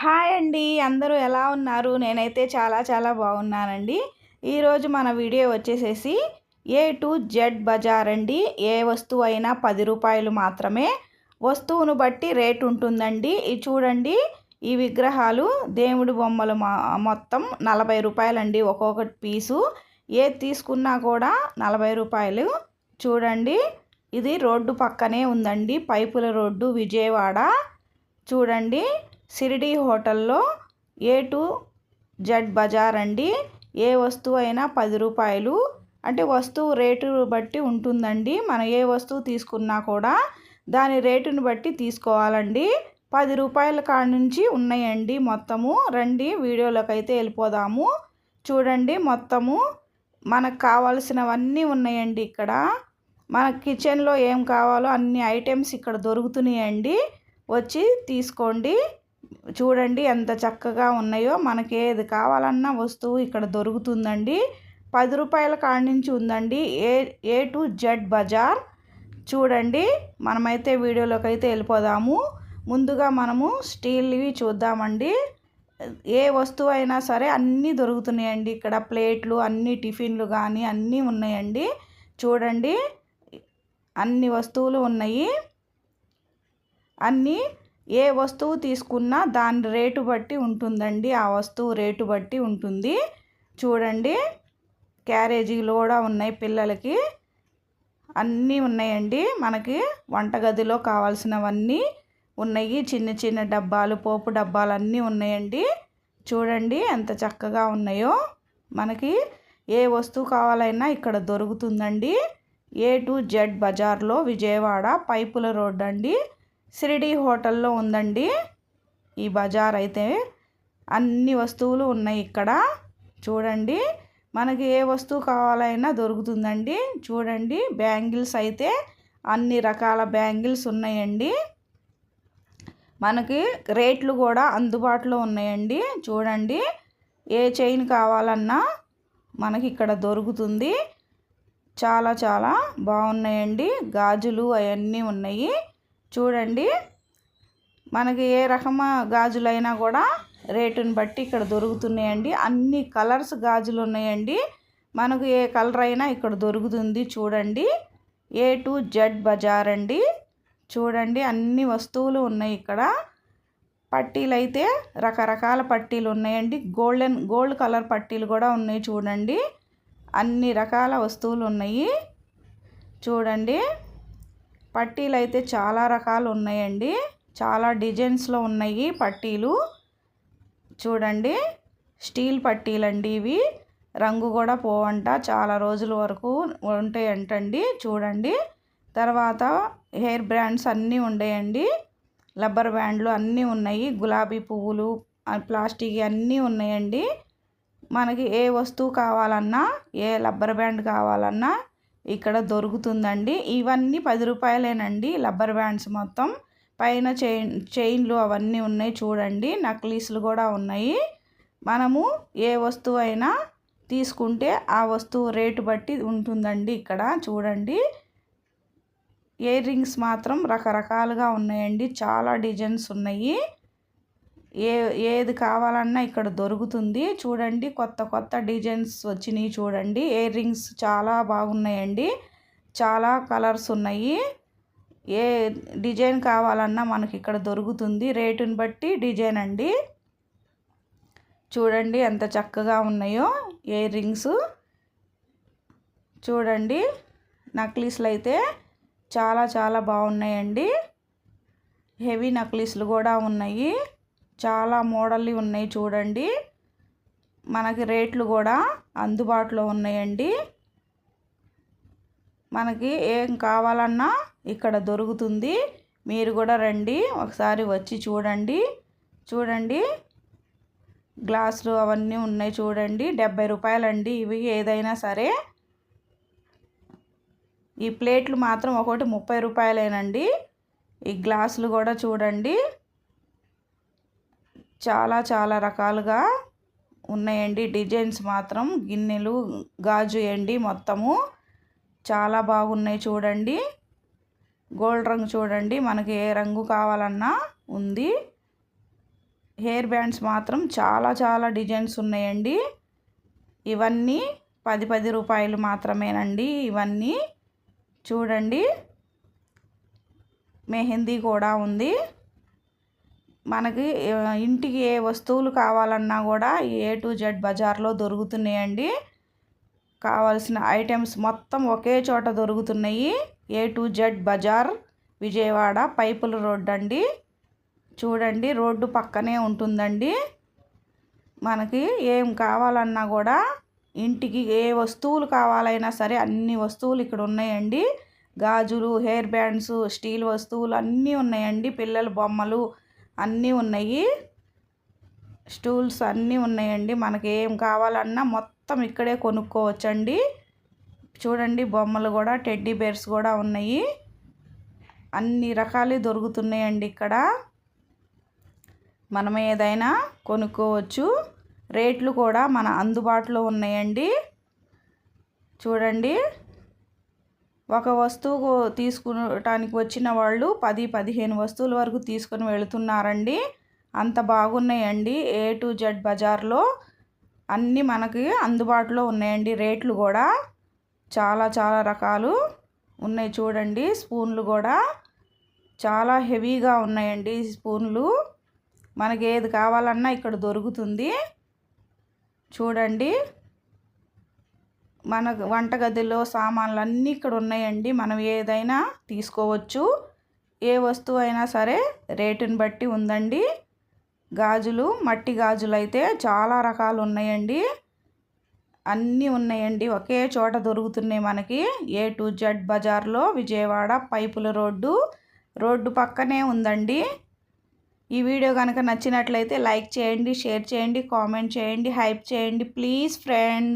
Hi అండి అందరూ ఎలా ఉన్నారు? నేనైతే చాలా చాలా బాగున్నానండి. ఈరోజు మన వీడియో వచ్చేసేసి ఏ టు జెడ్ బజార్ అండి. ఏ వస్తువు అయినా పది రూపాయలు మాత్రమే. వస్తువును బట్టి రేట్ ఉంటుందండి. ఇది చూడండి ఈ విగ్రహాలు దేవుడి బొమ్మలు మొత్తం నలభై రూపాయలండి ఒక్కొక్కటి పీసు. ఏది తీసుకున్నా కూడా నలభై రూపాయలు. చూడండి ఇది రోడ్డు పక్కనే ఉందండి. పైపుల రోడ్డు విజయవాడ. చూడండి సిరిడి హోటల్లో ఏ టు జెడ్ బజార్ అండి. ఏ వస్తువు అయినా పది రూపాయలు. అంటే వస్తువు రేటు బట్టి ఉంటుందండి. మనం ఏ వస్తువు తీసుకున్నా కూడా దాని రేటుని బట్టి తీసుకోవాలండి. పది రూపాయల కాడ నుంచి ఉన్నాయండి మొత్తము. రండి వీడియోలోకి అయితే వెళ్ళిపోదాము. చూడండి మొత్తము. మనకు కావాల్సినవన్నీ ఉన్నాయండి ఇక్కడ. మన కిచెన్లో ఏం కావాలో అన్ని ఐటమ్స్ ఇక్కడ దొరుకుతున్నాయండి. వచ్చి తీసుకోండి. చూడండి ఎంత చక్కగా ఉన్నాయో. మనకి ఏది కావాలన్న వస్తువు ఇక్కడ దొరుకుతుందండి. పది రూపాయల కాడ నుంచి ఉందండి. A A to Z bazaar. చూడండి మనమైతే వీడియోలోకి అయితే వెళ్ళిపోదాము. ముందుగా మనము స్టీల్వి చూద్దామండి. ఏ వస్తువు అయినా సరే అన్నీ దొరుకుతున్నాయండి. ఇక్కడ ప్లేట్లు అన్ని టిఫిన్లు కానీ అన్నీ ఉన్నాయండి. చూడండి అన్ని వస్తువులు ఉన్నాయి. అన్నీ ఏ వస్తువు తీసుకున్నా దాని రేటు బట్టి ఉంటుందండి. ఆ వస్తువు రేటు బట్టి ఉంటుంది. చూడండి. క్యారేజీలు కూడా ఉన్నాయి పిల్లలకి. అన్నీ ఉన్నాయండి. మనకి వంటగదిలో కావాల్సినవన్నీ ఉన్నాయి. చిన్న చిన్న డబ్బాలు పోపు డబ్బాలు అన్నీ ఉన్నాయండి. చూడండి ఎంత చక్కగా ఉన్నాయో. మనకి ఏ వస్తువు కావాలైనా ఇక్కడ దొరుకుతుందండి. ఏ టు జెడ్ బజార్లో విజయవాడ పైపుల రోడ్ అండి. సిరిడి హోటల్లో ఉందండి. ఈ బజార్ అయితే అన్ని వస్తువులు ఉన్నాయి ఇక్కడ. చూడండి మనకి ఏ వస్తువు కావాలైనా దొరుకుతుందండి. చూడండి బ్యాంగిల్స్ అయితే అన్ని రకాల బ్యాంగిల్స్ ఉన్నాయండి. మనకి రేట్లు కూడా అందుబాటులో ఉన్నాయండి. చూడండి ఏ చైన్ కావాలన్నా మనకి ఇక్కడ దొరుకుతుంది. చాలా చాలా బాగున్నాయండి. గాజులు అవన్నీ ఉన్నాయి. చూడండి. మనకి ఏ రకమ గాజులైనా కూడా రేటుని బట్టి ఇక్కడ దొరుకుతున్నాయండి. అన్ని కలర్స్ గాజులు ఉన్నాయండి. మనకు ఏ కలర్ అయినా ఇక్కడ దొరుకుతుంది చూడండి. ఏ టు జెడ్ బజార్ అండి. చూడండి అన్ని వస్తువులు ఉన్నాయి ఇక్కడ. పట్టీలు అయితే రకరకాల పట్టీలు ఉన్నాయండి. గోల్డెన్ గోల్డ్ కలర్ పట్టీలు కూడా ఉన్నాయి చూడండి. అన్ని రకాల వస్తువులు ఉన్నాయి. చూడండి. పట్టీలు అయితే చాలా రకాలు ఉన్నాయండి చాలా డిజైన్స్లో ఉన్నాయి పట్టీలు. చూడండి. స్టీల్ పట్టీలండి ఇవి. రంగు కూడా పోవంట. చాలా రోజుల వరకు ఉంటాయంటండి. చూడండి. తర్వాత హెయిర్ బ్రాండ్స్ అన్నీ ఉన్నాయండి రబ్బర్ బ్యాండ్లు అన్నీ ఉన్నాయి. గులాబీ పువ్వులు ప్లాస్టిక్ అన్నీ ఉన్నాయండి. మనకి ఏ వస్తువు కావాలన్నా ఏ రబ్బర్ బ్యాండ్ కావాలన్నా ఇక్కడ దొరుకుతుందండి. ఇవన్నీ పది రూపాయలేనండి రబ్బర్ బ్యాండ్స్ మొత్తం. పైన చైన్ చైన్లు అవన్నీ ఉన్నాయి చూడండి. నక్లీస్లు కూడా ఉన్నాయి. మనము ఏ వస్తువు అయినా తీసుకుంటే ఆ వస్తువు రేటు బట్టి ఉంటుందండి ఇక్కడ చూడండి. ఇయర్ రింగ్స్ మాత్రం రకరకాలుగా ఉన్నాయండి. చాలా డిజైన్స్ ఉన్నాయి. ఏ ఏది కావాలన్నా ఇక్కడ దొరుకుతుంది. చూడండి కొత్త కొత్త డిజైన్స్ వచ్చినాయి చూడండి. ఇయర్ రింగ్స్ చాలా బాగున్నాయండి. చాలా కలర్స్ ఉన్నాయి. ఏ డిజైన్ కావాలన్నా మనకి ఇక్కడ దొరుకుతుంది. రేటుని బట్టి డిజైన్ అండి. చూడండి ఎంత చక్కగా ఉన్నాయో ఇయర్ రింగ్స్. చూడండి నక్లీస్లు అయితే చాలా చాలా బాగున్నాయండి. హెవీ నక్లీస్లు కూడా ఉన్నాయి. చాలా మోడల్వి ఉన్నాయి చూడండి. మనకి రేట్లు కూడా అందుబాటులో ఉన్నాయండి. మనకి ఏం కావాలన్నా ఇక్కడ దొరుకుతుంది. మీరు కూడా రండి ఒకసారి వచ్చి చూడండి. చూడండి. గ్లాసులు అవన్నీ ఉన్నాయి చూడండి. డెబ్బై రూపాయలండి ఇవి ఏదైనా సరే. ఈ ప్లేట్లు మాత్రం ఒకటి ముప్పై రూపాయలేనండి. ఈ గ్లాసులు కూడా చూడండి. చాలా చాలా రకాలుగా ఉన్నాయండి. డిజైన్స్ మాత్రం గిన్నెలు గాజు ఎండి మొత్తము చాలా బాగున్నాయి చూడండి. గోల్డ్ రంగు చూడండి. మనకి ఏ రంగు కావాలన్నా ఉంది. హెయిర్ బ్యాండ్స్ మాత్రం చాలా చాలా డిజైన్స్ ఉన్నాయండి. ఇవన్నీ పది పది రూపాయలు మాత్రమేనండి. ఇవన్నీ చూడండి. మెహందీ కూడా ఉంది. మనకి ఇంటికి ఏ వస్తువులు కావాలన్నా కూడా ఏ టు జెడ్ బజార్లో దొరుకుతున్నాయండి. కావాల్సిన ఐటమ్స్ మొత్తం ఒకే చోట దొరుకుతున్నాయి. A to Z Bazaar Vijayawada Pipula road అండి. చూడండి రోడ్డు పక్కనే ఉంటుందండి. మనకి ఏం కావాలన్నా కూడా ఇంటికి ఏ వస్తువులు కావాలైనా సరే అన్ని వస్తువులు ఇక్కడ ఉన్నాయండి. గాజులు హెయిర్ బ్యాండ్స్ స్టీల్ వస్తువులు అన్నీ ఉన్నాయండి. పిల్లల బొమ్మలు అన్నీ ఉన్నాయి. స్టూల్స్ అన్నీ ఉన్నాయండి. మనకి ఏం కావాలన్నా మొత్తం ఇక్కడే కొనుక్కోవచ్చండి. చూడండి బొమ్మలు కూడా టెడ్డీ బేర్స్ కూడా ఉన్నాయి. అన్ని రకాలు దొరుకుతున్నాయండి ఇక్కడ. మనం ఏదైనా కొనుక్కోవచ్చు. రేట్లు కూడా మన అందుబాటులో ఉన్నాయండి. చూడండి. ఒక వస్తువు తీసుకునటానికి వచ్చిన వాళ్ళు పది పదిహేను వస్తువుల వరకు తీసుకొని వెళుతున్నారండి. అంత బాగున్నాయండి. ఏ టు జెడ్ బజార్లో అన్నీ మనకి అందుబాటులో ఉన్నాయండి. రేట్లు కూడా చాలా చాలా రకాలు ఉన్నాయి చూడండి. స్పూన్లు కూడా చాలా హెవీగా ఉన్నాయండి స్పూన్లు. మనకి ఏది కావాలన్నా ఇక్కడ దొరుకుతుంది. చూడండి. మన వంటగదిలో సామాన్లు అన్నీ ఇక్కడ ఉన్నాయండి. మనం ఏదైనా తీసుకోవచ్చు. ఏ వస్తువు అయినా సరే రేటుని బట్టి ఉందండి. గాజులు మట్టి గాజులు అయితే చాలా రకాలు ఉన్నాయండి. అన్నీ ఉన్నాయండి. ఒకే చోట దొరుకుతున్నాయి మనకి. ఏ టు జెడ్ బజార్లో విజయవాడ పైపుల రోడ్డు రోడ్డు పక్కనే ఉందండి. ఈ వీడియో కనుక నచ్చినట్లయితే లైక్ చేయండి షేర్ చేయండి కామెంట్ చేయండి హైప్ చేయండి. Please friends.